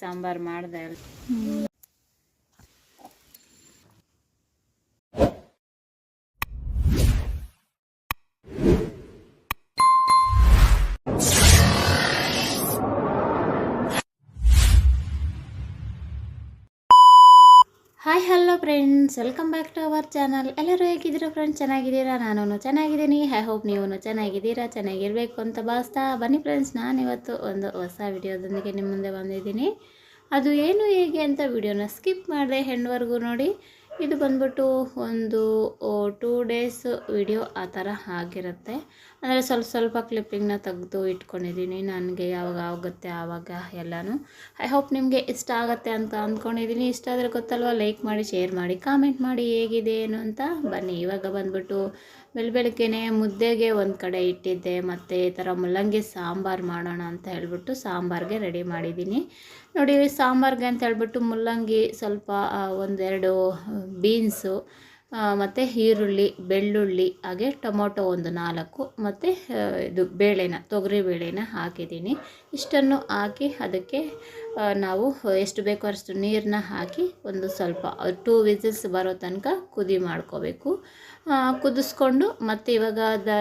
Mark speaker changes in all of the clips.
Speaker 1: ಸಾಂಬಾರು ಮಾಡಿದೆ. Friends welcome back to our channel ಎಲ್ಲರೂ ಹೇಗಿದ್ದೀರಾ ಫ್ರೆಂಡ್ಸ್ ಚೆನ್ನಾಗಿದ್ದೀರಾ? ನಾನು ಚೆನ್ನಾಗಿದ್ದೀನಿ. ಐ ಹೋಪ್ ನೀವು ಚೆನ್ನಾಗಿದ್ದೀರಾ? ಚೆನ್ನಾಗಿರಬೇಕು ಅಂತ ಭಾವಿಸ್ತಾ ಬನ್ನಿ ಫ್ರೆಂಡ್ಸ್ ನಾನಿವತ್ತು ಒಂದು ಹೊಸ ವಿಡಿಯೋದೊಂದಿಗೆ ನಿಮ್ಮ ಮುಂದೆ ಬಂದಿದ್ದೀನಿ. ಅದು ಏನು, ಹೇಗೆ ಅಂತ ವಿಡಿಯೋನ ಸ್ಕಿಪ್ ಮಾಡಿದೆ ಹೆಣ್ವರೆಗೂ ನೋಡಿ. ಇದು ಬಂದ್ಬಿಟ್ಟು ಒಂದು ಟೂ ಡೇಸ್ ವಿಡಿಯೋ ಆ ಥರ ಆಗಿರುತ್ತೆ. ಅಂದರೆ ಸ್ವಲ್ಪ ಸ್ವಲ್ಪ ಕ್ಲಿಪ್ಪಿಂಗ್ನ ತೆಗೆದು ಇಟ್ಕೊಂಡಿದ್ದೀನಿ. ನನಗೆ ಯಾವಾಗ ಆಗುತ್ತೆ ಆವಾಗ ಎಲ್ಲನೂ. ಐ ಹೋಪ್ ನಿಮಗೆ ಇಷ್ಟ ಆಗುತ್ತೆ ಅಂತ ಅಂದ್ಕೊಂಡಿದ್ದೀನಿ. ಇಷ್ಟ ಆದರೆ ಗೊತ್ತಲ್ವ? ಲೈಕ್ ಮಾಡಿ ಶೇರ್ ಮಾಡಿ ಕಾಮೆಂಟ್ ಮಾಡಿ ಹೇಗಿದೆ ಏನು ಅಂತ ಬನ್ನಿ. ಇವಾಗ ಬಂದ್ಬಿಟ್ಟು ಬೆಳ ಮುದ್ದೆಗೆ ಒಂದು ಕಡೆ ಇಟ್ಟಿದ್ದೆ. ಮತ್ತು ಈ ಥರ ಮುಲ್ಲಂಗಿ ಸಾಂಬಾರು ಮಾಡೋಣ ಅಂತ ಹೇಳ್ಬಿಟ್ಟು ಸಾಂಬಾರಿಗೆ ರೆಡಿ ಮಾಡಿದ್ದೀನಿ. ನೋಡಿ, ಸಾಂಬಾರಿಗೆ ಅಂತ ಹೇಳ್ಬಿಟ್ಟು ಮುಲ್ಲಂಗಿ ಸ್ವಲ್ಪ ಒಂದೆರಡು ಬೀನ್ಸು ಮತ್ತು ಈರುಳ್ಳಿ ಬೆಳ್ಳುಳ್ಳಿ ಹಾಗೆ ಟೊಮೊಟೊ ಒಂದು ನಾಲ್ಕು ಮತ್ತು ಇದು ಬೇಳೆನ ತೊಗರಿ ಬೇಳೆನ ಹಾಕಿದ್ದೀನಿ. ಇಷ್ಟನ್ನು ಹಾಕಿ ಅದಕ್ಕೆ ನಾವು ಎಷ್ಟು ಬೇಕೋ ಅಷ್ಟು ನೀರನ್ನ ಹಾಕಿ ಒಂದು ಸ್ವಲ್ಪ ಟೂ ವಿಸಿಲ್ಸ್ ಬರೋ ತನಕ ಕುದಿ ಮಾಡ್ಕೋಬೇಕು. ಕುದಿಸ್ಕೊಂಡು ಮತ್ತು ಇವಾಗ ದ,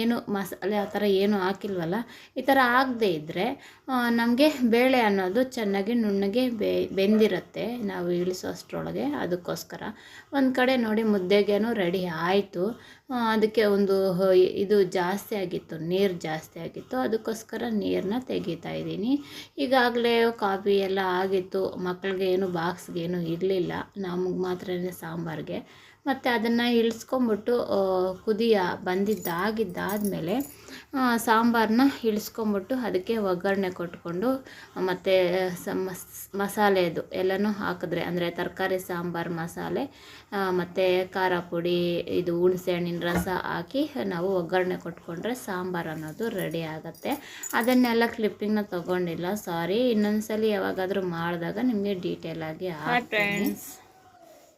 Speaker 1: ಏನು ಮಸಾಲೆ ಆ ಥರ ಏನು ಹಾಕಿಲ್ವಲ್ಲ, ಈ ಥರ ಆಗದೇ ಇದ್ದರೆ ನಮಗೆ ಬೇಳೆ ಅನ್ನೋದು ಚೆನ್ನಾಗಿ ನುಣ್ಣಗೆ ಬೆಂದಿರುತ್ತೆ ನಾವು ಇಳಿಸೋ ಅಷ್ಟರೊಳಗೆ. ಅದಕ್ಕೋಸ್ಕರ ಒಂದು ಕಡೆ ನೋಡಿ ಮುದ್ದೆಗೇನು ರೆಡಿ ಆಯಿತು. ಅದಕ್ಕೆ ಒಂದು ಇದು ಜಾಸ್ತಿ ಆಗಿತ್ತು, ನೀರು ಜಾಸ್ತಿ ಆಗಿತ್ತು. ಅದಕ್ಕೋಸ್ಕರ ನೀರನ್ನ ತೆಗಿತಾ ಇದ್ದೀನಿ. ಈಗಾಗಲೇ ಕಾಫಿ ಎಲ್ಲ ಆಗಿತ್ತು. ಮಕ್ಕಳಿಗೆ ಏನು ಬಾಕ್ಸ್ಗೆ ಏನು ಇರಲಿಲ್ಲ. ನಮಗೆ ಮಾತ್ರ ಸಾಂಬಾರಿಗೆ. ಮತ್ತು ಅದನ್ನು ಇಳಿಸ್ಕೊಂಬಿಟ್ಟು ಕುದಿಯ ಬಂದಿದ್ದಾಗಿದ್ದಾದಮೇಲೆ ಸಾಂಬಾರನ್ನ ಇಳಿಸ್ಕೊಂಬಿಟ್ಟು ಅದಕ್ಕೆ ಒಗ್ಗರಣೆ ಕೊಟ್ಕೊಂಡು ಮತ್ತು ಸಮ ಮಸ್ ಮಸಾಲೆದು ಎಲ್ಲನೂ ಹಾಕಿದ್ರೆ ಅಂದರೆ ತರಕಾರಿ ಸಾಂಬಾರು ಮಸಾಲೆ ಮತ್ತು ಖಾರ ಪುಡಿ ಇದು ಹುಣಸೆ ಹಣ್ಣಿನ ರಸ ಹಾಕಿ ನಾವು ಒಗ್ಗರಣೆ ಕೊಟ್ಕೊಂಡ್ರೆ ಸಾಂಬಾರು ಅನ್ನೋದು ರೆಡಿ ಆಗುತ್ತೆ. ಅದನ್ನೆಲ್ಲ ಕ್ಲಿಪ್ಪಿಂಗ್ನ ತೊಗೊಂಡಿಲ್ಲ ಸಾರಿ ಇನ್ನೊಂದ್ಸಲಿ ಯಾವಾಗಾದರೂ ಮಾಡಿದಾಗ ನಿಮಗೆ ಡೀಟೇಲಾಗಿ ಹಾಕ್ತೀನಿ.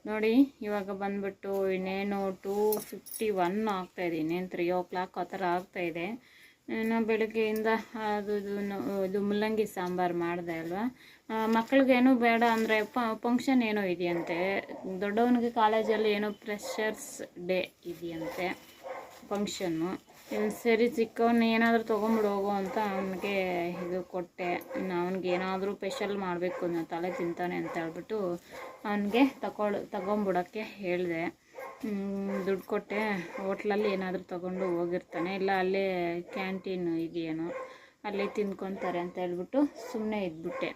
Speaker 1: ನೋಡಿ, ಇವಾಗ ಬಂದ್ಬಿಟ್ಟು ಇನ್ನೇನು ಟೂ ಫಿಫ್ಟಿ ಒನ್ ಆಗ್ತಾ ಇದೆ, ಇನ್ನೇನು ತ್ರೀ ಓ ಕ್ಲಾಕ್ ಆ ಥರ ಆಗ್ತಾ ಇದೆ. ಇನ್ನು ಬೆಳಗ್ಗೆಯಿಂದ ಅದು, ಇದು ಮುಲ್ಲಂಗಿ ಸಾಂಬಾರು ಮಾಡಿದೆ ಅಲ್ವಾ? ಮಕ್ಕಳಿಗೇನು ಬೇಡ ಅಂದರೆ ಫಂಕ್ಷನ್ ಏನೋ ಇದೆಯಂತೆ. ದೊಡ್ಡವನಿಗೆ ಕಾಲೇಜಲ್ಲಿ ಏನೋ ಫ್ರೆಷರ್ಸ್ ಡೇ ಇದೆಯಂತೆ ಫಂಕ್ಷನ್ನು ಸರಿ ಚಿಕ್ಕವನ್ನ ಏನಾದರೂ ತೊಗೊಂಬಿಡು ಹೋಗು ಅಂತ ಅವನಿಗೆ ಇದು ಕೊಟ್ಟೆ. ಅವನಿಗೆ ಏನಾದರೂ ಸ್ಪೆಷಲ್ ಮಾಡಬೇಕು ನಾನು ತಲೆ ತಿಂತಾನೆ ಅಂತ ಹೇಳ್ಬಿಟ್ಟು ಅವನಿಗೆ ತಗೊಳ್, ತಗೊಂಬಿಡೋಕ್ಕೆ ಹೇಳಿದೆ. ದುಡ್ಡು ಕೊಟ್ಟೆ. ಹೋಟ್ಲಲ್ಲಿ ಏನಾದರೂ ತಗೊಂಡು ಹೋಗಿರ್ತಾನೆ. ಇಲ್ಲ, ಅಲ್ಲೇ ಕ್ಯಾಂಟೀನ್ ಇದೆಯೇನೋ, ಅಲ್ಲಿ ತಿನ್ಕೊತಾರೆ ಅಂತ ಹೇಳ್ಬಿಟ್ಟು ಸುಮ್ಮನೆ ಇದ್ಬಿಟ್ಟೆ.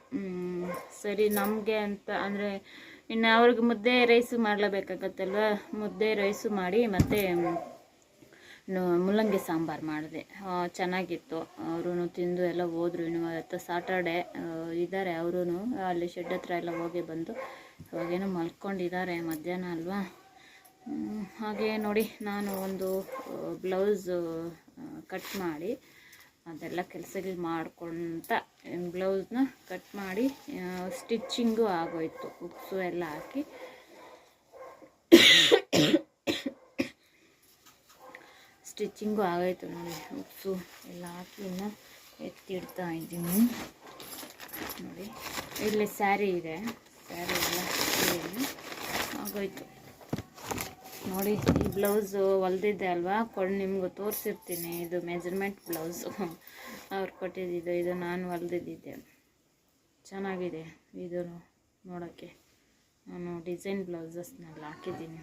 Speaker 1: ಸರಿ, ನಮಗೆ ಅಂತ, ಅಂದರೆ ಇನ್ನು ಅವ್ರಿಗೆ ಮುದ್ದೆ ರೈಸು ಮಾಡಲೇಬೇಕಾಗತ್ತಲ್ವ? ಮುದ್ದೆ ರೈಸು ಮಾಡಿ ಮತ್ತು ಮುಲ್ಲಂಗಿ ಸಾಂಬಾರು ಮಾಡಿದೆ. ಚೆನ್ನಾಗಿತ್ತು. ಅವರು ತಿಂದು ಎಲ್ಲ ಹೋದ್ರು. ಇನ್ನು ಸಾಟರ್ಡೆ ಇದ್ದಾರೆ ಅವರು ಅಲ್ಲಿ ಶೆಡ್ ಹತ್ರ ಎಲ್ಲ ಹೋಗಿ ಬಂದು ಇವಾಗೇನೋ ಮಲ್ಕೊಂಡಿದ್ದಾರೆ ಮಧ್ಯಾಹ್ನ ಅಲ್ವಾ? ಹಾಗೆ ನೋಡಿ, ನಾನು ಒಂದು ಬ್ಲೌಸ್ ಕಟ್ ಮಾಡಿ, ಅದೆಲ್ಲ ಕೆಲಸಗಳು ಮಾಡ್ಕೊತ ಬ್ಲೌಸ್ನ ಕಟ್ ಮಾಡಿ ಸ್ಟಿಚ್ಚಿಂಗು ಆಗೋಯ್ತು. ಉಕ್ಸು ಎಲ್ಲ ಹಾಕಿ. ಸ್ಟಿಚ್ಚಿಂಗು ಆಗೋಯ್ತು ನೋಡಿ ಉಕ್ಸು ಎಲ್ಲ ಹಾಕಿ ಇನ್ನು ಎತ್ತಿಡ್ತಾ ಇದ್ದೀನಿ. ನೋಡಿ, ಇಲ್ಲಿ ಸ್ಯಾರಿ ಇದೆ. ಸ್ಯಾರಿ ಎಲ್ಲ. ಆಗೋಯ್ತು. ನೋಡಿ, ಈ ಬ್ಲೌಸು ಹೊಲ್ದಿದ್ದೆ ಅಲ್ವಾ? ಕೊಡಿ ನಿಮಗೂ ತೋರಿಸಿರ್ತೀನಿ. ಇದು ಮೆಜರ್ಮೆಂಟ್ ಬ್ಲೌಸು ಅವ್ರು ಕೊಟ್ಟಿದ್ದು ಇದು. ನಾನು ಹೊಲ್ದಿದ್ದಿದ್ದೆ. ಚೆನ್ನಾಗಿದೆ ಇದು ನೋಡೋಕ್ಕೆ. ನಾನು ಡಿಸೈನ್ ಬ್ಲೌಸಸ್ನೆಲ್ಲ ಹಾಕಿದ್ದೀನಿ.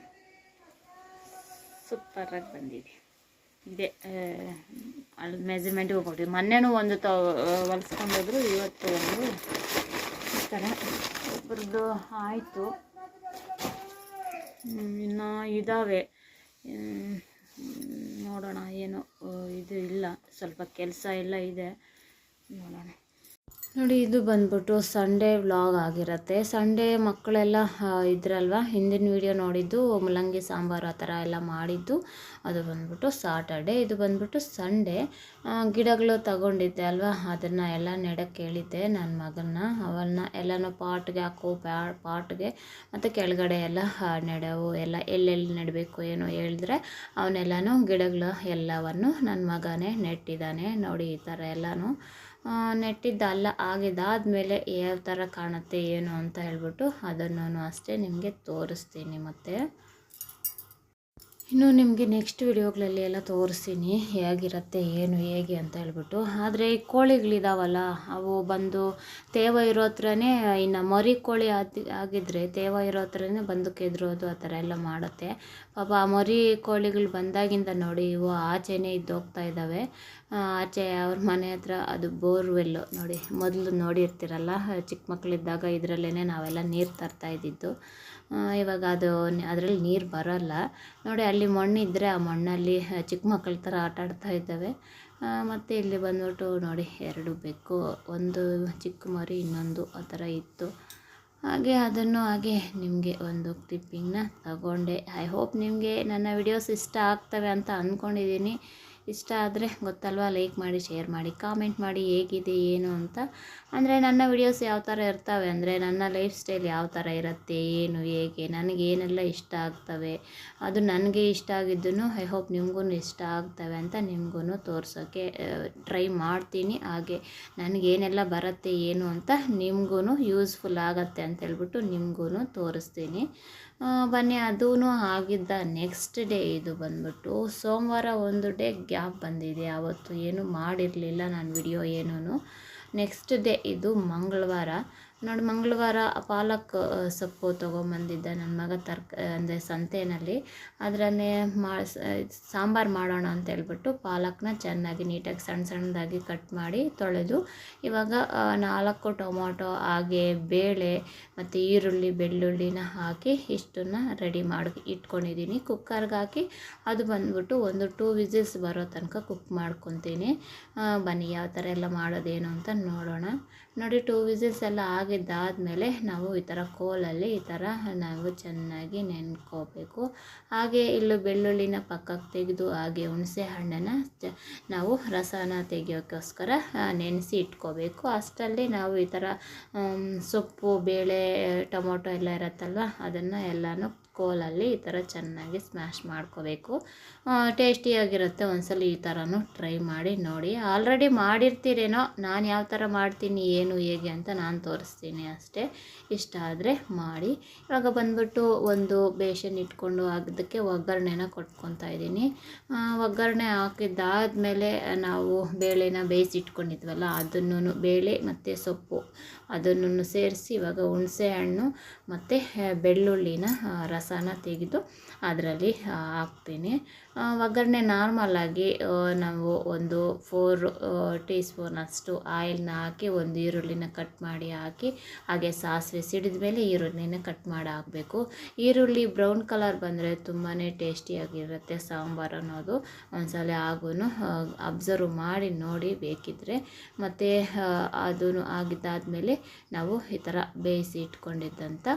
Speaker 1: ಸೂಪರಾಗಿ ಬಂದಿದೆ. ಇದೆ ಅಲ್ಲಿ ಮೆಜರ್ಮೆಂಟಿಗೆ ಕೊಟ್ಟಿದ್ದು ಮೊನ್ನೆನೂ ಒಂದು ತ ಹೊಲ್ಸ್ಕೊಂಡೋದ್ರು ಇವತ್ತು ಒಂದು ಈ ಥರ ಒಬ್ರದ್ದು ಆಯಿತು. ಇನ್ನು ಇದ್ದಾವೆ ನೋಡೋಣ ಏನು ಇದು ಇಲ್ಲ. ಸ್ವಲ್ಪ ಕೆಲಸ ಎಲ್ಲ ಇದೆ. ನೋಡೋಣ. ನೋಡಿ, ಇದು ಬಂದ್ಬಿಟ್ಟು ಸಂಡೇ ವ್ಲಾಗ್ ಆಗಿರುತ್ತೆ. ಸಂಡೇ ಮಕ್ಕಳೆಲ್ಲ ಇದ್ರಲ್ವ? ಹಿಂದಿನ ವಿಡಿಯೋ ನೋಡಿದ್ದು ಮುಲಂಗಿ ಸಾಂಬಾರು ಆ ಥರ ಎಲ್ಲ ಮಾಡಿದ್ದು. ಅದು ಬಂದ್ಬಿಟ್ಟು ಸಾಟರ್ಡೆ ಇದು ಬಂದ್ಬಿಟ್ಟು ಸಂಡೇ ಗಿಡಗಳು ತಗೊಂಡಿದ್ದೆ ಅಲ್ವಾ? ಅದನ್ನು ಎಲ್ಲ ನೆಡಕ್ಕೆ ಹೇಳಿದ್ದೆ ನನ್ನ ಮಗನ್ನ. ಅವನ್ನ ಎಲ್ಲನೂ ಪಾಟ್ಗೆ ಹಾಕೋ ಪ್ಯಾ- ಪಾಟ್ಗೆ ಮತ್ತು ಕೆಳಗಡೆ ಎಲ್ಲ ನೆಡವು ಎಲ್ಲ ಎಲ್ಲೆಲ್ಲಿ ನೆಡಬೇಕು ಏನೋ ಹೇಳಿದ್ರೆ ಅವನ್ನೆಲ್ಲನೂ ಗಿಡಗಳು ಎಲ್ಲವನ್ನು ನನ್ನ ಮಗನೇ ನೆಟ್ಟಿದ್ದಾನೆ. ನೋಡಿ, ಈ ಥರ ಎಲ್ಲನೂ ನೆಟ್ಟಿದ್ದಲ್ಲ ಆಗಿದ್ದಾದಮೇಲೆ ಯಾವ ಥರ ಕಾಣುತ್ತೆ ಏನು ಅಂತ ಹೇಳ್ಬಿಟ್ಟು ಅದನ್ನು ಅಷ್ಟೇ ನಿಮಗೆ ತೋರಿಸ್ತೀನಿ ಮತ್ತು. ಇನ್ನು ನಿಮಗೆ ನೆಕ್ಸ್ಟ್ ವಿಡಿಯೋಗಳಲ್ಲಿ ಎಲ್ಲ ತೋರಿಸ್ತೀನಿ, ಹೇಗಿರುತ್ತೆ, ಏನು, ಹೇಗೆ ಅಂತ ಹೇಳ್ಬಿಟ್ಟು. ಆದರೆ ಈ ಕೋಳಿಗಳಿದಾವಲ್ಲ, ಅವು ಬಂದು ತೇವ ಇರೋ ಹತ್ರನೇ, ಇನ್ನು ಮರಿ ಕೋಳಿ ಆಗಿದ್ರೆ ತೇವ ಇರೋ ಹತ್ರನೇ ಬಂದು ಕೆದ್ರೋದು ಆ ಥರ ಎಲ್ಲ ಮಾಡುತ್ತೆ. ಪಾಪ ಆ ಮರಿ ಕೋಳಿಗಳು ಬಂದಾಗಿಂದ ನೋಡಿ ಇವು ಆಚೆನೇ ಇದ್ದೋಗ್ತಾ ಇದ್ದಾವೆ ಆಚೆ ಅವ್ರ ಮನೆ ಹತ್ರ ಅದು ಬೋರ್ವೆಲ್ಲು ನೋಡಿ, ಮೊದಲು ನೋಡಿರ್ತೀರಲ್ಲ ಚಿಕ್ಕ ಮಕ್ಕಳಿದ್ದಾಗ ಇದರಲ್ಲೇ ನಾವೆಲ್ಲ ನೀರು ತರ್ತಾ ಇದ್ದಿದ್ದು. ಇವಾಗ ಅದು ಅದರಲ್ಲಿ ನೀರು ಬರೋಲ್ಲ. ನೋಡಿ, ಅಲ್ಲಿ ಮಣ್ಣಿದ್ದರೆ ಆ ಮಣ್ಣಲ್ಲಿ ಚಿಕ್ಕ ಮಕ್ಕಳ ಥರ ಆಟ ಆಡ್ತಾ ಇದ್ದಾವೆ. ಮತ್ತು ಇಲ್ಲಿ ಬಂದ್ಬಿಟ್ಟು ನೋಡಿ, ಎರಡು ಬೆಕ್ಕು, ಒಂದು ಚಿಕ್ಕ ಮರಿ, ಇನ್ನೊಂದು ಆ ಥರ ಇತ್ತು. ಹಾಗೆ ಅದನ್ನು ಹಾಗೆ ನಿಮಗೆ ಒಂದು ಕ್ಲಿಪ್ಪಿಂಗ್ನ ತಗೊಂಡೆ. ಐ ಹೋಪ್ ನಿಮಗೆ ನನ್ನ ವಿಡಿಯೋಸ್ ಇಷ್ಟ ಆಗ್ತವೆ ಅಂತ ಅಂದ್ಕೊಂಡಿದ್ದೀನಿ ಇಷ್ಟ ಆದರೆ ಗೊತ್ತಲ್ವ ಲೈಕ್ ಮಾಡಿ ಶೇರ್ ಮಾಡಿ ಕಾಮೆಂಟ್ ಮಾಡಿ ಹೇಗಿದೆ, ಏನು ಅಂತ. ಅಂದರೆ ನನ್ನ ವಿಡಿಯೋಸ್ ಯಾವ ಥರ ಇರ್ತವೆ ಅಂದರೆ ನನ್ನ ಲೈಫ್ ಸ್ಟೈಲ್ ಯಾವ ಥರ ಇರುತ್ತೆ, ಏನು, ಹೇಗೆ, ನನಗೆ ಏನೆಲ್ಲ ಇಷ್ಟ ಆಗ್ತವೆ, ಅದು ನನಗೆ ಇಷ್ಟ ಆಗಿದ್ದು ಐ ಹೋಪ್ ನಿಮಗೂ ಇಷ್ಟ ಆಗ್ತವೆ ಅಂತ ನಿಮಗೂ ತೋರಿಸೋಕ್ಕೆ ಟ್ರೈ ಮಾಡ್ತೀನಿ. ಹಾಗೆ ನನಗೇನೆಲ್ಲ ಬರುತ್ತೆ, ಏನು ಅಂತ ನಿಮಗೂ ಯೂಸ್ಫುಲ್ ಆಗುತ್ತೆ ಅಂತ ಹೇಳ್ಬಿಟ್ಟು ನಿಮಗೂ ತೋರಿಸ್ತೀನಿ. ಬನ್ನಿ ಅದೂ ಆಗಿದ್ದ ನೆಕ್ಸ್ಟ್ ಡೇ ಇದು ಬಂದ್ಬಿಟ್ಟು ಸೋಮವಾರ ಒಂದು ಡೇ ಗ್ಯಾಪ್ ಬಂದಿದೆ. ಆವತ್ತು ಏನು ಮಾಡಿರಲಿಲ್ಲ ನಾನು ವಿಡಿಯೋ ಏನೂ ನೆಕ್ಸ್ಟ್ ಡೇ ಇದು ಮಂಗಳವಾರ. ನೋಡಿ, ಮಂಗಳವಾರ ಪಾಲಕ್ ಸೊಪ್ಪು ತೊಗೊಂಬಂದಿದ್ದ ನನ್ನ ಮಗ ತರ್ಕ, ಅಂದರೆ ಸಂತೆಯಲ್ಲಿ ಅದರನ್ನೇ ಮಾ ಸಾಂಬಾರು ಮಾಡೋಣ ಅಂತ ಹೇಳ್ಬಿಟ್ಟು ಪಾಲಕ್ನ ಚೆನ್ನಾಗಿ ನೀಟಾಗಿ ಸಣ್ಣ ಸಣ್ಣದಾಗಿ ಕಟ್ ಮಾಡಿ ತೊಳೆದು, ಇವಾಗ ನಾಲ್ಕು ಟೊಮೊಟೊ, ಹಾಗೆ ಬೇಳೆ ಮತ್ತು ಈರುಳ್ಳಿ, ಬೆಳ್ಳುಳ್ಳಿನ ಹಾಕಿ ಇಷ್ಟನ್ನ ರೆಡಿ ಮಾಡಿ, ಇಟ್ಕೊಂಡಿದ್ದೀನಿ. ಕುಕ್ಕರ್ಗೆ ಹಾಕಿ ಅದು ಬಂದ್ಬಿಟ್ಟು ಒಂದು ಟೂ ವಿಸಿಲ್ಸ್ ಬರೋ ತನಕ ಕುಕ್ ಮಾಡ್ಕೊತೀನಿ. ಬನ್ನಿ, ಯಾವ ಥರ ಎಲ್ಲ ಮಾಡೋದೇನು ಅಂತ ನೋಡೋಣ. ನೋಡಿ, ಟೂ ವಿಸಿಲ್ಸ್ ಎಲ್ಲ ಆಗಿದ್ದಾದಮೇಲೆ ನಾವು ಈ ಥರ ಕೋಲಲ್ಲಿ ಈ ಥರ ನಾವು ಚೆನ್ನಾಗಿ ನೆನ್ಕೋಬೇಕು. ಹಾಗೆ ಇಲ್ಲೂ ಬೆಳ್ಳುಳ್ಳಿನ ಪಕ್ಕಕ್ಕೆ ತೆಗೆದು ಹಾಗೆ ಹುಣಸೆ ಹಣ್ಣನ್ನು ನಾವು ರಸನ ತೆಗಿಯೋಕ್ಕೋಸ್ಕರ ನೆನೆಸಿ ಇಟ್ಕೋಬೇಕು. ಅಷ್ಟರಲ್ಲಿ ನಾವು ಈ ಥರ ಸೊಪ್ಪು, ಬೇಳೆ, ಟೊಮೊಟೊ ಎಲ್ಲ ಇರುತ್ತಲ್ವ, ಅದನ್ನು ಎಲ್ಲನೂ ಕೋಲಲ್ಲಿ ಈ ಥರ ಚೆನ್ನಾಗಿ ಸ್ಮ್ಯಾಶ್ ಮಾಡ್ಕೋಬೇಕು. ಟೇಸ್ಟಿಯಾಗಿರುತ್ತೆ. ಒಂದ್ಸಲ ಈ ಥರನೂ ಟ್ರೈ ಮಾಡಿ ನೋಡಿ. ಆಲ್ರೆಡಿ ಮಾಡಿರ್ತೀರೇನೋ, ನಾನು ಯಾವ ಥರ ಮಾಡ್ತೀನಿ, ಏನು, ಹೇಗೆ ಅಂತ ನಾನು ತೋರಿಸ್ತೀನಿ ಅಷ್ಟೇ. ಇಷ್ಟ ಆದರೆ ಮಾಡಿ. ಇವಾಗ ಬಂದ್ಬಿಟ್ಟು ಒಂದು ಬೇಷನ್ ಇಟ್ಕೊಂಡು ಅದಕ್ಕೆ ಒಗ್ಗರಣೆನ ಕೊಟ್ಕೊತಾ ಇದ್ದೀನಿ. ಒಗ್ಗರಣೆ ಹಾಕಿದ್ದಾದಮೇಲೆ ನಾವು ಬೇಳೆನ ಬೇಯಿಸಿ ಇಟ್ಕೊಂಡಿದ್ವಲ್ಲ ಅದನ್ನು ಬೇಳೆ ಮತ್ತು ಸೊಪ್ಪು ಅದನ್ನು ಸೇರಿಸಿ ಇವಾಗ ಹುಣಸೆ ಹಣ್ಣು ಮತ್ತು ಬೆಳ್ಳುಳ್ಳಿನ ರಸನ ತೆಗೆದು ಅದರಲ್ಲಿ ಹಾಕ್ತೀನಿ. ಒಗ್ಗರಣೆ ನಾರ್ಮಲಾಗಿ ನಾವು ಒಂದು ಫೋರ್ ಟೀ ಸ್ಪೂನಷ್ಟು ಆಯಿಲ್ನ ಹಾಕಿ, ಒಂದು ಈರುಳ್ಳಿನ ಕಟ್ ಮಾಡಿ ಹಾಕಿ, ಹಾಗೆ ಸಾಸಿವೆ ಸಿಡಿದ ಮೇಲೆ ಈರುಳ್ಳಿನ ಕಟ್ ಮಾಡಿ ಹಾಕಬೇಕು ಈರುಳ್ಳಿ ಬ್ರೌನ್ ಕಲರ್ ಬಂದರೆ ತುಂಬಾ ಟೇಸ್ಟಿಯಾಗಿರುತ್ತೆ ಸಾಂಬಾರು ಅನ್ನೋದು. ಒಂದ್ಸಲ ಆಗೂ ಅಬ್ಸರ್ವ್ ಮಾಡಿ, ನೋಡಿ ಬೇಕಿದ್ದರೆ ಮತ್ತು ಅದೂ ಆಗಿದ್ದಾದಮೇಲೆ ನಾವು ಈ ಥರ ಬೇಯಿಸಿ ಇಟ್ಕೊಂಡಿದ್ದಂಥ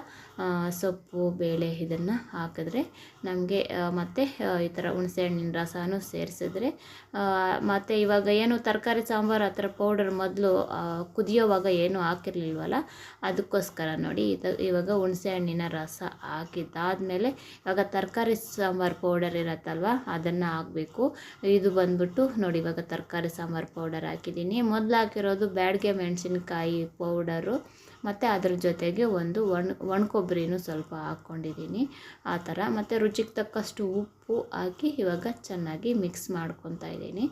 Speaker 1: ಸೊಪ್ಪು, ಬೇಳೆ ಇದನ್ನು ಹಾಕಿದ್ರೆ ನಮಗೆ ಮತ್ತು ಈ ಥರ ಹುಣಸೆ ಹಣ್ಣಿನ ರಸನೂ ಸೇರಿಸಿದ್ರೆ ಮತ್ತು ಇವಾಗ ಏನು ತರಕಾರಿ, ಸಾಂಬಾರು ಆ ಥರ ಪೌಡರ್ ಮೊದಲು ಕುದಿಯೋವಾಗ ಏನು ಹಾಕಿರ್ಲಿಲ್ವಲ್ಲ, ಅದಕ್ಕೋಸ್ಕರ ನೋಡಿ ಇದು ಇವಾಗ ಹುಣಸೆಹಣ್ಣಿನ ರಸ ಹಾಕಿದ್ದಾದಮೇಲೆ ಇವಾಗ ತರಕಾರಿ, ಸಾಂಬಾರು ಪೌಡರ್ ಇರತ್ತಲ್ವ, ಅದನ್ನು ಹಾಕಬೇಕು. ಇದು ಬಂದ್ಬಿಟ್ಟು ನೋಡಿ ಇವಾಗ ತರಕಾರಿ, ಸಾಂಬಾರು ಪೌಡರ್ ಹಾಕಿದ್ದೀನಿ. ಮೊದಲು ಹಾಕಿರೋದು ಬ್ಯಾಡಿಗೆ ಮೆಣಸಿನ್ಕಾಯಿ ಪೌಡರು ಮತ್ತು ಅದ್ರ ಜೊತೆಗೆ ಒಂದು ಒಣ ಒಣ ಕೊಬ್ಬರಿನೂ ಸ್ವಲ್ಪ ಹಾಕ್ಕೊಂಡಿದ್ದೀನಿ. ಆ ಥರ. ಮತ್ತು ರುಚಿಗೆ ತಕ್ಕಷ್ಟು ಉಪ್ಪು ಹಾಕಿ ಇವಾಗ ಚೆನ್ನಾಗಿ ಮಿಕ್ಸ್ ಮಾಡ್ಕೊತಾ ಇದ್ದೀನಿ.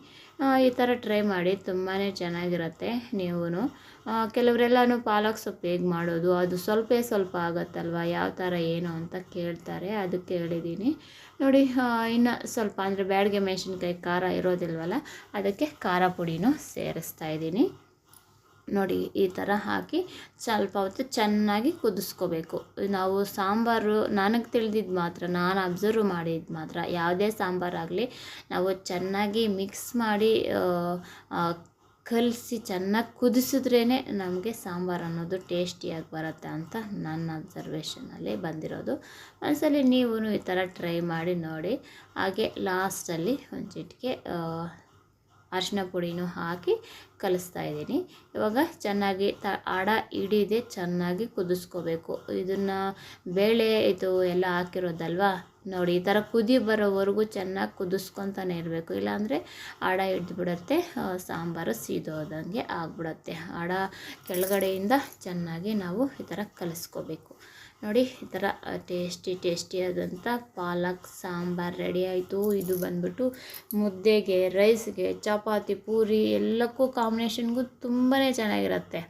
Speaker 1: ಈ ಥರ ಟ್ರೈ ಮಾಡಿ ತುಂಬಾ ಚೆನ್ನಾಗಿರುತ್ತೆ ನೀವು ಕೆಲವರೆಲ್ಲನೂ ಪಾಲಕ್ ಸೊಪ್ಪು ಹೇಗೆ ಮಾಡೋದು, ಅದು ಸ್ವಲ್ಪ ಸ್ವಲ್ಪ ಆಗುತ್ತಲ್ವ, ಯಾವ ಥರ ಏನು ಅಂತ ಕೇಳ್ತಾರೆ, ಅದಕ್ಕೆ ಹೇಳಿದ್ದೀನಿ. ನೋಡಿ ಇನ್ನು ಸ್ವಲ್ಪ ಅಂದರೆ ಬ್ಯಾಡಿಗೆ ಮೆಣಸಿನ್ಕಾಯಿ ಖಾರ ಇರೋದಿಲ್ವಲ್ಲ, ಅದಕ್ಕೆ ಖಾರ ಪುಡಿನೂ ಸೇರಿಸ್ತಾ ಇದ್ದೀನಿ. ನೋಡಿ, ಈ ಥರ ಹಾಕಿ ಸ್ವಲ್ಪ ಹೊತ್ತು ಚೆನ್ನಾಗಿ ಕುದಿಸ್ಕೋಬೇಕು. ನಾವು ಸಾಂಬಾರು, ನನಗೆ ತಿಳಿದಿದ್ದು ಮಾತ್ರ, ನಾನು ಅಬ್ಸರ್ವ್ ಮಾಡಿದ್ದು ಮಾತ್ರ, ಯಾವುದೇ ಸಾಂಬಾರಾಗಲಿ ನಾವು ಚೆನ್ನಾಗಿ ಮಿಕ್ಸ್ ಮಾಡಿ ಕಲಸಿ ಚೆನ್ನಾಗಿ ಕುದಿಸಿದ್ರೇ ನಮಗೆ ಸಾಂಬಾರು ಅನ್ನೋದು ಟೇಸ್ಟಿಯಾಗಿ ಬರುತ್ತೆ ಅಂತ ನನ್ನ ಅಬ್ಸರ್ವೇಷನಲ್ಲಿ ಬಂದಿರೋದು. ಒಂದ್ಸಲಿ ನೀವು ಈ ಥರ ಟ್ರೈ ಮಾಡಿ ನೋಡಿ. ಹಾಗೆ ಲಾಸ್ಟಲ್ಲಿ ಒಂದು ಚಿಟಿಕೆ ಅರಿಶಿನ ಪುಡಿನೂ ಹಾಕಿ ಕಲಿಸ್ತಾ ಇದ್ದೀನಿ. ಇವಾಗ ಚೆನ್ನಾಗಿ ತ ಆಡ ಹಿಡಿದೆ ಚೆನ್ನಾಗಿ ಕುದಿಸ್ಕೋಬೇಕು. ಇದನ್ನು ಬೇಳೆ ಇದು ಎಲ್ಲ ಹಾಕಿರೋದಲ್ವಾ? ನೋಡಿ ಈ ಥರ ಕುದಿ ಬರೋವರೆಗೂ ಚೆನ್ನಾಗಿ ಕುದಿಸ್ಕೊತಾನೆ ಇರಬೇಕು. ಇಲ್ಲಾಂದರೆ ಆಡ ಹಿಡ್ದು ಬಿಡುತ್ತೆ ಆ, ಸಾಂಬಾರು ಸೀದೋದಂಗೆ ಆಗ್ಬಿಡತ್ತೆ. ಆಡ ಕೆಳಗಡೆಯಿಂದ ಚೆನ್ನಾಗಿ ನಾವು ಈ ಥರ ಕಲಿಸ್ಕೋಬೇಕು. ನೋಡಿ, ಈ ಥರ ಟೇಸ್ಟಿ ಟೇಸ್ಟಿಯಾದಂಥ ಪಾಲಕ್, ಸಾಂಬಾರು ರೆಡಿ ಆಯಿತು. ಇದು ಬಂದ್ಬಿಟ್ಟು ಮುದ್ದೆಗೆ ರೈಸ್ಗೆ ಚಪಾತಿ, ಪೂರಿ ಎಲ್ಲಕ್ಕೂ ಕಾಂಬಿನೇಷನ್ಗೂ ತುಂಬಾ ಚೆನ್ನಾಗಿರುತ್ತೆ.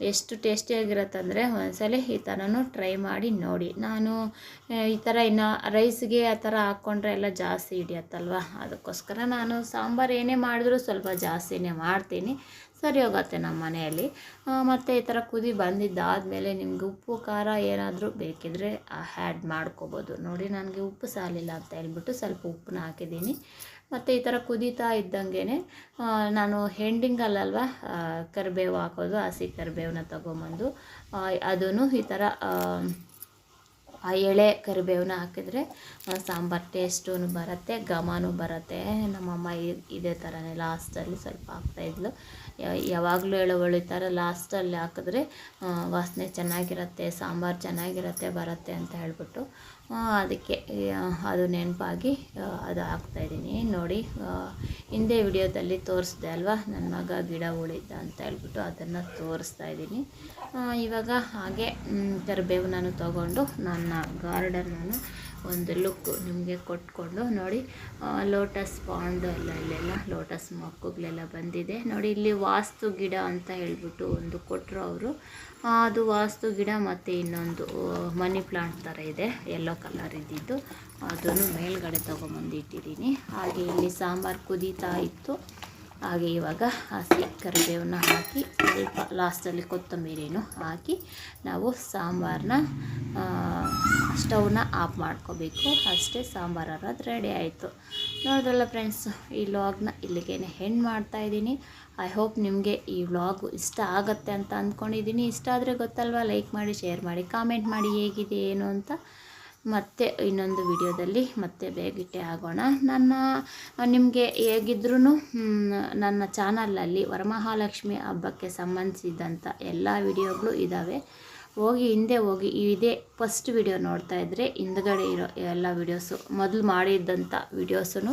Speaker 1: ಎಷ್ಟು ಟೇಸ್ಟಿಯಾಗಿರುತ್ತಂದರೆ ಒಂದ್ಸಲ ಈ ಥರನೂ ಟ್ರೈ ಮಾಡಿ ನೋಡಿ. ನಾನು ಈ ಥರ ಇನ್ನು ರೈಸ್ಗೆ ಆ ಥರ ಹಾಕ್ಕೊಂಡ್ರೆ ಎಲ್ಲ ಜಾಸ್ತಿ ಹಿಡಿಯತ್ತಲ್ವ? ಅದಕ್ಕೋಸ್ಕರ ನಾನು ಸಾಂಬಾರು ಏನೇ ಮಾಡಿದ್ರೂ ಸ್ವಲ್ಪ ಜಾಸ್ತಿನೇ ಮಾಡ್ತೀನಿ. ಸರಿ ಹೋಗುತ್ತೆ ನಮ್ಮ ಮನೆಯಲ್ಲಿ. ಮತ್ತು ಈ ಥರ ಕುದಿ ಬಂದಿದ್ದಾದಮೇಲೆ ನಿಮಗೆ ಉಪ್ಪು, ಖಾರ ಏನಾದರೂ ಬೇಕಿದ್ರೆ ಆ್ಯಡ್ ಮಾಡ್ಕೋಬೋದು. ನೋಡಿ, ನನಗೆ ಉಪ್ಪು ಸಾಲಿಲ್ಲ ಅಂತ ಹೇಳ್ಬಿಟ್ಟು ಸ್ವಲ್ಪ ಉಪ್ಪನ್ನ ಹಾಕಿದ್ದೀನಿ. ಮತ್ತು ಈ ಥರ ಕುದೀತಾ ಇದ್ದಂಗೆ ನಾನು ಹೆಂಡಿಂಗಲ್ಲಲ್ವ ಕರಿಬೇವು ಹಾಕೋದು ಹಸಿ ಕರಿಬೇವನ್ನ ತೊಗೊಂಬಂದು ಅದನ್ನು ಈ ಥರ ಆ, ಎಳೆ ಕರಿಬೇವನ್ನ ಹಾಕಿದರೆ ಸಾಂಬಾರು ಟೇಸ್ಟೂ ಬರುತ್ತೆ ಘಮನೂ ಬರುತ್ತೆ. ನಮ್ಮಮ್ಮ ಇದೇ ಥರನೇ ಲಾಸ್ಟಲ್ಲಿ ಸ್ವಲ್ಪ ಹಾಕ್ತಾಯಿದ್ಲು ಯಾವಾಗಲೂ ಹೇಳೋವಳು ಈ ಥರ ಲಾಸ್ಟಲ್ಲಿ ಹಾಕಿದ್ರೆ ವಾಸನೆ ಚೆನ್ನಾಗಿರುತ್ತೆ ಸಾಂಬಾರು ಚೆನ್ನಾಗಿರುತ್ತೆ ಬರುತ್ತೆ ಅಂತ ಹೇಳ್ಬಿಟ್ಟು ಅದಕ್ಕೆ ಅದು ನೆನಪಾಗಿ ಅದು ಹಾಕ್ತಾಯಿದ್ದೀನಿ ನೋಡಿ ಹಿಂದೆ ವಿಡಿಯೋದಲ್ಲಿ ತೋರಿಸ್ದೆ ಅಲ್ವಾ? ನನ್ನ ಮಗ ಗಿಡ ಉಳಿದ ಅಂತ ಹೇಳ್ಬಿಟ್ಟು ಅದನ್ನು ತೋರಿಸ್ತಾ ಇದ್ದೀನಿ. ಇವಾಗ ಹಾಗೆ ಕರಿಬೇವು ನಾನು ತೊಗೊಂಡು ನನ್ನ ಗಾರ್ಡನ್ ನಾನು ಒಂದು ಲುಕ್ ನಿಮಗೆ ಕೊಟ್ಕೊಂಡು ನೋಡಿ ಲೋಟಸ್ ಪಾಂಡ್ ಅಲ್ಲ ಇಲ್ಲೆಲ್ಲ ಲೋಟಸ್ ಮೊಕ್ಕುಗಳೆಲ್ಲ ಬಂದಿದೆ. ನೋಡಿ, ಇಲ್ಲಿ ವಾಸ್ತು ಗಿಡ ಅಂತ ಹೇಳ್ಬಿಟ್ಟು ಒಂದು ಕೊಟ್ಟರು ಅವರು. ಅದು ವಾಸ್ತು ಗಿಡ ಮತ್ತು ಇನ್ನೊಂದು ಮನಿ ಪ್ಲಾಂಟ್ ಥರ ಇದೆ ಯೆಲ್ಲೋ ಕಲರ್ ಇದ್ದಿದ್ದು. ಅದನ್ನು ಮೇಲ್ಗಡೆ ತೊಗೊಂಬಂದು ಇಟ್ಟಿದ್ದೀನಿ. ಹಾಗೆ ಇಲ್ಲಿ ಸಾಂಬಾರು ಕುದೀತಾ ಇತ್ತು. ಹಾಗೆ ಇವಾಗ ಹಸಿ ಕರಿಬೇವನ್ನ ಹಾಕಿ ಸ್ವಲ್ಪ ಲಾಸ್ಟಲ್ಲಿ ಕೊತ್ತಂಬರಿನೂ ಹಾಕಿ ನಾವು ಸಾಂಬಾರನ್ನ ಸ್ಟವ್ನ ಆಫ್ ಮಾಡ್ಕೋಬೇಕು. ಅಷ್ಟೇ ಸಾಂಬಾರು ಅನ್ನೋದು ರೆಡಿ ಆಯಿತು. ನೋಡಿದ್ರಲ್ಲ ಫ್ರೆಂಡ್ಸ್ ಈ ವ್ಲಾಗ್ನ ಇಲ್ಲಿಗೆ ಹೆಣ್ಣು ಮಾಡ್ತಾ ಇದ್ದೀನಿ. ಐ ಹೋಪ್ ನಿಮಗೆ ಈ ವ್ಲಾಗು ಇಷ್ಟ ಆಗುತ್ತೆ ಅಂತ ಅಂದ್ಕೊಂಡಿದ್ದೀನಿ. ಇಷ್ಟ ಆದರೆ ಗೊತ್ತಲ್ವ ಲೈಕ್ ಮಾಡಿ ಶೇರ್ ಮಾಡಿ ಕಾಮೆಂಟ್ ಮಾಡಿ ಹೇಗಿದೆ, ಏನು ಅಂತ. ಮತ್ತೆ ಇನ್ನೊಂದು ವಿಡಿಯೋದಲ್ಲಿ ಮತ್ತೆ ಬೇಗಿಟ್ಟೆ ಆಗೋಣ. ನನ್ನ, ನಿಮಗೆ ಹೇಗಿದ್ರೂ ನನ್ನ ಚಾನಲಲ್ಲಿ ವರಮಹಾಲಕ್ಷ್ಮಿ ಹಬ್ಬಕ್ಕೆ ಸಂಬಂಧಿಸಿದಂಥ ಎಲ್ಲ ವಿಡಿಯೋಗಳು ಇದ್ದಾವೆ ಹೋಗಿ ಹಿಂದೆ ಹೋಗಿ ಇದೇ ಫಸ್ಟ್ ವಿಡಿಯೋ ನೋಡ್ತಾ ಇದ್ದರೆ ಹಿಂದ್ಗಡೆ ಇರೋ ಎಲ್ಲ ವಿಡಿಯೋಸು ಮೊದಲು ಮಾಡಿದ್ದಂಥ ವಿಡಿಯೋಸು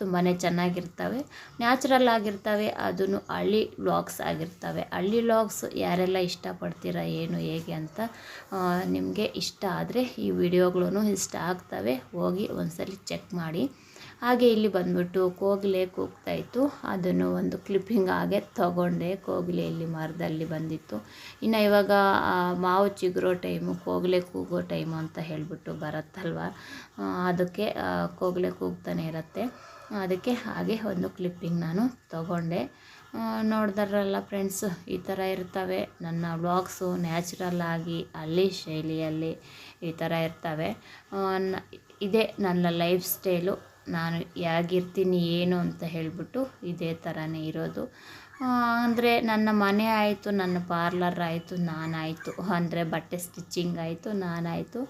Speaker 1: ತುಂಬಾ ಚೆನ್ನಾಗಿರ್ತವೆ. ನ್ಯಾಚುರಲ್ ಆಗಿರ್ತವೆ ಅದನ್ನು ಹಳ್ಳಿ ವ್ಲಾಗ್ಸ್ ಆಗಿರ್ತವೆ. ಹಳ್ಳಿ ವ್ಲಾಗ್ಸ್ ಯಾರೆಲ್ಲ ಇಷ್ಟಪಡ್ತೀರಾ, ಏನು, ಹೇಗೆ ಅಂತ ನಿಮಗೆ ಇಷ್ಟ ಆದರೆ ಈ ವಿಡಿಯೋಗಳೂ ಇಷ್ಟ ಆಗ್ತವೆ. ಹೋಗಿ ಒಂದ್ಸಲಿ ಚೆಕ್ ಮಾಡಿ. ಹಾಗೆ ಇಲ್ಲಿ ಬಂದ್ಬಿಟ್ಟು ಕೋಗಿಲೆ ಕೂಗ್ತಾ ಇತ್ತು. ಅದನ್ನು ಒಂದು ಕ್ಲಿಪ್ಪಿಂಗ್ ಹಾಗೆ ತಗೊಂಡೆ. ಕೋಗಿಲೆಯಲ್ಲಿ ಮರದಲ್ಲಿ ಬಂದಿತ್ತು. ಇನ್ನು ಇವಾಗ ಮಾವು ಚಿಗುರೋ ಟೈಮು, ಕೋಗಿಲೆ ಕೂಗೋ ಟೈಮು ಅಂತ ಹೇಳಿಬಿಟ್ಟು ಬರುತ್ತಲ್ವ? ಅದಕ್ಕೆ ಕೋಗಿಲೆ ಕೂಗ್ತಾನೆ ಇರುತ್ತೆ. ಅದಕ್ಕೆ ಹಾಗೆ ಒಂದು ಕ್ಲಿಪ್ಪಿಂಗ್ ನಾನು ತಗೊಂಡೆ. ನೋಡಿದಾರಲ್ಲ ಫ್ರೆಂಡ್ಸ್ ಈ ಥರ ಇರ್ತವೆ. ನನ್ನ ವ್ಲಾಗ್ಸು ನ್ಯಾಚುರಲ್ ಆಗಿ ಹಳ್ಳಿ ಶೈಲಿಯಲ್ಲಿ ಈ ಥರ ಇರ್ತವೆ. ಇದೇ ನನ್ನ ಲೈಫ್ ಸ್ಟೈಲು ನಾನು ಹೇಗಿರ್ತೀನಿ, ಏನು ಅಂತ ಹೇಳಿಬಿಟ್ಟು ಇದೇ ಥರನೇ ಇರೋದು. ಅಂದರೆ ನನ್ನ ಮನೆ ಆಯಿತು, ನನ್ನ ಪಾರ್ಲರ್ ಆಯಿತು, ನಾನಾಯಿತು. ಅಂದರೆ ಬಟ್ಟೆ ಸ್ಟಿಚ್ಚಿಂಗ್ ಆಯಿತು, ನಾನಾಯಿತು.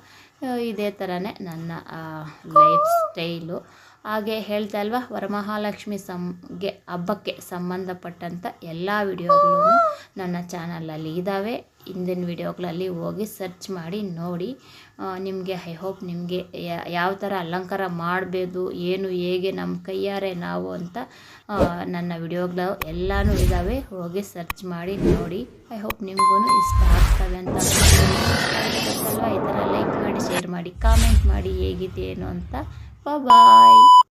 Speaker 1: ಇದೇ ಥರನೇ ನನ್ನ ಲೈಫ್ ಸ್ಟೈಲು ಹಾಗೆ ಹೇಳ್ತಾ ಅಲ್ವಾ ವರಮಹಾಲಕ್ಷ್ಮಿ ಸಂಗೆ ಹಬ್ಬಕ್ಕೆ ಸಂಬಂಧಪಟ್ಟಂಥ ಎಲ್ಲ ವಿಡಿಯೋಗಳು ನನ್ನ ಚಾನಲಲ್ಲಿ ಇದ್ದಾವೆ ಹಿಂದಿನ ವಿಡಿಯೋಗಳಲ್ಲಿ ಹೋಗಿ ಸರ್ಚ್ ಮಾಡಿ, ನೋಡಿ. ನಿಮಗೆ ಐ ಹೋಪ್ ನಿಮಗೆ ಯಾವ ಥರ ಅಲಂಕಾರ ಮಾಡಬೇಕು ಏನು, ಹೇಗೆ ನಮ್ಮ ಕೈಯಾರೆ ನಾವು ಅಂತ ನನ್ನ ವಿಡಿಯೋಗಳು ಎಲ್ಲನೂ ಇದ್ದಾವೆ ಹೋಗಿ ಸರ್ಚ್ ಮಾಡಿ, ನೋಡಿ. ಐ ಹೋಪ್ ನಿಮಗೂ ಇಷ್ಟ ಆಗ್ತವೆ ಅಂತ ಈ ಥರ ಲೈಕ್ ಮಾಡಿ ಶೇರ್ ಮಾಡಿ ಕಾಮೆಂಟ್ ಮಾಡಿ ಹೇಗಿದೆ ಏನು ಅಂತ Bye-bye.